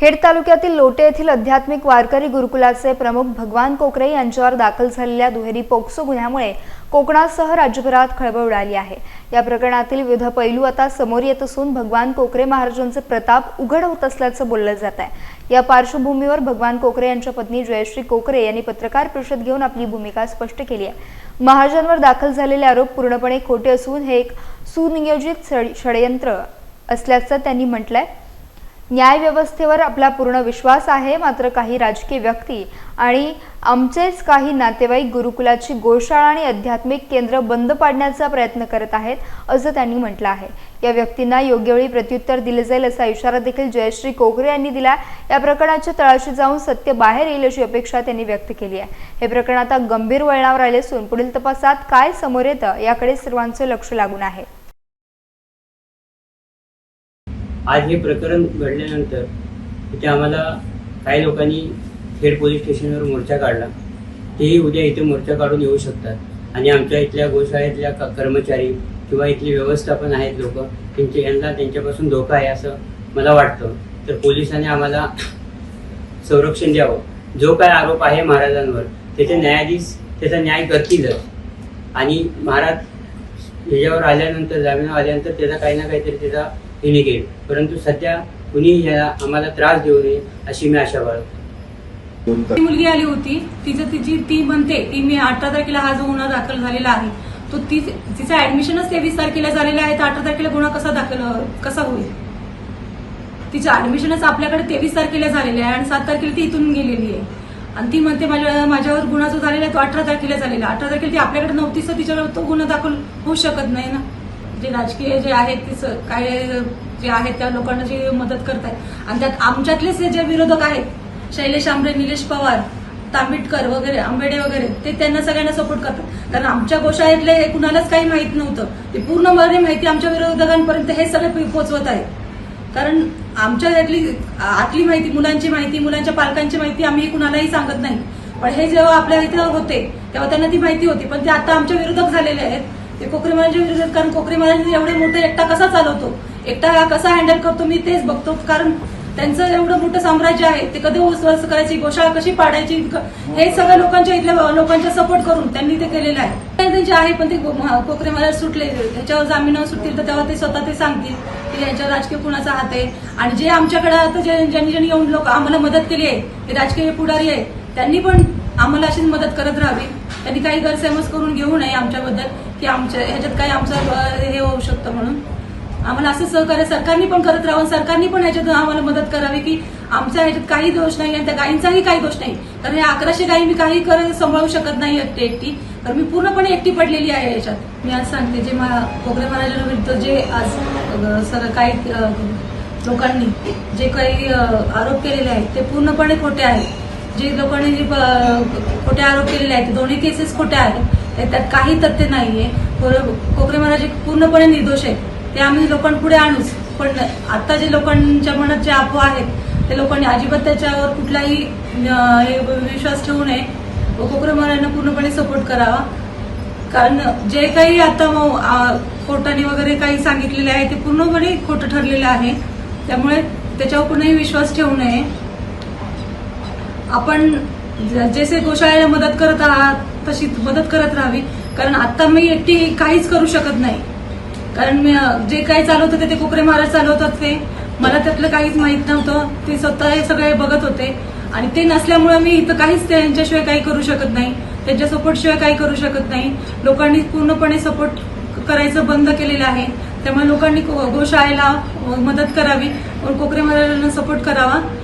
खेड तालुक्यातील लोटे येथील आध्यात्मिक वारकरी गुरुकुलाचे प्रमुख भगवान कोकरे यांच्यावर दाखल झालेल्या दुहेरी पोक्सो गुन्ह्यामुळे कोकणासह राज्यभरात खळबळ उडाली आहे. या प्रकरणातील विविध पैलू आता समोर येत असून भगवान कोकरे महाराजांचे प्रताप उघड होत असल्याचं बोललं जात आहे. या पार्श्वभूमीवर भगवान कोकरे यांच्या पत्नी जयश्री कोकरे यांनी पत्रकार परिषद घेऊन आपली भूमिका स्पष्ट केली आहे. महाराजांवर दाखल झालेले आरोप पूर्णपणे खोटे असून हे एक सुनियोजित षड- षडयंत्र असल्याचं त्यांनी म्हटलंय. न्यायव्यवस्थेवर आपला पूर्ण विश्वास आहे मात्र काही राजकीय व्यक्ती आणि आमचेच काही नातेवाईक गुरुकुलाची गोशाळा आणि आध्यात्मिक केंद्र बंद पाडण्याचा प्रयत्न करत आहेत असं त्यांनी म्हटलं आहे. या व्यक्तींना योग्य वेळी प्रत्युत्तर दिले जाईल असा इशारा देखील जयश्री कोकरे यांनी दिला या प्रकरणाच्या तळाशी जाऊन सत्य बाहेर येईल अशी अपेक्षा त्यांनी व्यक्त केली आहे. हे प्रकरण आता गंभीर वळणावर आले असून पुढील तपासात काय समोर येतं याकडे सर्वांचं लक्ष लागून आहे. आज हे प्रकरण घडल्यानंतर इथे आम्हाला काही लोकांनी खेड पोलीस स्टेशनवर मोर्चा काढला. तेही उद्या इथे मोर्चा काढून येऊ शकतात. आणि आमच्या इथल्या गोशाळेतल्या कर्मचारी किंवा इथले व्यवस्थापन आहेत लोक त्यांचे यांना त्यांच्यापासून धोका आहे असं मला वाटतं. तर पोलिसांनी आम्हाला संरक्षण द्यावं. जो काय आरोप आहे महाराजांवर त्याचे न्यायाधीश त्याचा न्याय करतीलच आणि महाराज ह्याच्यावर आल्यानंतर जामिनावर आल्यानंतर त्याचा काही ना काहीतरी त्याचा इनिगेट परंतु सध्या कुणी ह्या आम्हाला त्रास देऊ नये अशी मी आशा बाळगतो. ती मुलगी आली होती. तिचं तिची ती म्हणते की मी अठरा तारखेला हा जो गुन्हा दाखल झालेला आहे तो ती तिचं ऍडमिशनच तेवीस तारखेला झालेलं आहे. तर अठरा तारखेला गुन्हा कसा दाखल कसा होईल? तिचं ऍडमिशनच आपल्याकडे तेवीस तारखेला झालेलं आहे आणि सात तारखेला ती इथून गेलेली आहे. आणि ती म्हणते माझ्या माझ्यावर गुन्हा जो झालेला आहे तो अठरा तारखेला झालेला अठरा तारखेला ती आपल्याकडे नव्हतीच तर तिच्यावर तो गुन्हा दाखल होऊ शकत नाही ना. जे राजकीय जे आहेत ते काय जे आहेत त्या लोकांना जे मदत करतायत. आणि त्यात आमच्यातलेच जे विरोधक आहेत शैलेश आंबरे निलेश पवार तांबिटकर वगैरे आंबेडे वगैरे ते त्यांना सगळ्यांना सपोर्ट करतात. कारण आमच्या गोशाळेतले हे कुणालाच काही माहीत नव्हतं. ते पूर्णपणे माहिती आमच्या विरोधकांपर्यंत हे सगळे पोहोचवत आहेत. कारण आमच्या यातली आतली माहिती मुलांची माहिती मुलांच्या पालकांची माहिती आम्ही कुणालाही सांगत नाही. पण हे जेव्हा आपल्या इथे होते तेव्हा त्यांना ती माहिती होती. पण ते आता आमच्या विरोधक झालेले आहेत. ते कोकरे महाराजांच्या विरोधात कारण कोकरे महाराजांनी एवढे मोठे एकटा कसा चालवतो? एकटा हा कसा हँडल करतो? मी तेच बघतो कारण त्यांचं एवढं मोठं साम्राज्य आहे ते कधी उस्वस्त करायची गोशाळा कशी पाडायची हे सगळ्या लोकांच्या इथल्या लोकांच्या सपोर्ट करून त्यांनी ते केलेलं आहे. त्यांचे आहे पण ते कोकरे महाराज सुटले. त्याच्यावर जामिनावर सुटतील तर तेव्हा ते स्वतः ते सांगतील की यांच्या राजकीय कुणाचा हात आहे. आणि जे आमच्याकडे आता जे ज्यांनी ज्यांनी येऊन लोक आम्हाला मदत केली आहे ते राजकीय पुढारी आहे त्यांनी पण आम्हाला अशीच मदत करत राहावी. त्यांनी काही गैरसमज करून घेऊ नये आमच्याबद्दल की आमच्या ह्याच्यात काही आमचं हे होऊ शकतं म्हणून. आम्हाला असं सहकार्य सरकारने पण करत राहावं सरकारने पण ह्याच्यात आम्हाला मदत करावी की आमच्या ह्याच्यात काही दोष नाही आणि त्या गायींचाही काही दोष नाही. कारण हे अकराशे गायी मी काही कर सांभाळू शकत नाही एकटी एकटी. तर मी पूर्णपणे एकटी पडलेली आहे याच्यात. मी आज सांगते जे मला कोकरे महाराजांविरुद्ध जे आज सर काही लोकांनी जे काही आरोप केलेले आहेत ते पूर्णपणे खोटे आहेत. जे लोकांनी जे खोटे आरोप केलेले आहेत दोन्ही केसेस खोट्या आहेत त्यात काही तथ्य नाहीये. कोर- कोकरे महाराज पूर्णपणे निर्दोष आहेत. ते आम्ही लोकांपुढे आणूच. पण आता जे लोकांच्या मनात जे अफवा आहेत ते लोकांनी अजिबात त्याच्यावर कुठलाही हे विश्वास ठेवू नये. कोकरे महाराजांना पूर्णपणे सपोर्ट करावा. कारण जे काही आता कोर्टाने वगैरे काही सांगितलेले आहे ते पूर्णपणे खोटं ठरलेलं आहे. त्यामुळे त्याच्यावर कुणीही विश्वास ठेवू नये. आपण ज- जसे गोशाळेला मदत करत आहात तशी मदत करत राहावी. कारण आता मी एकटी काहीच करू शकत नाही. कारण मी जे काही चालवत होते ते कोकरे महाराज चालवतात ते. मला त्यातलं काहीच माहीत नव्हतं. ते स्वतः हे सगळे बघत होते. आणि ते नसल्यामुळे मी इथं काहीच त्यांच्याशिवाय काही करू शकत नाही. त्यांच्या सपोर्टशिवाय काही करू शकत नाही. लोकांनी पूर्णपणे सपोर्ट करायचं बंद केलेलं आहे. त्यामुळे लोकांनी गोशाळेला मदत करावी. कोकरे महाराजांना सपोर्ट करावा.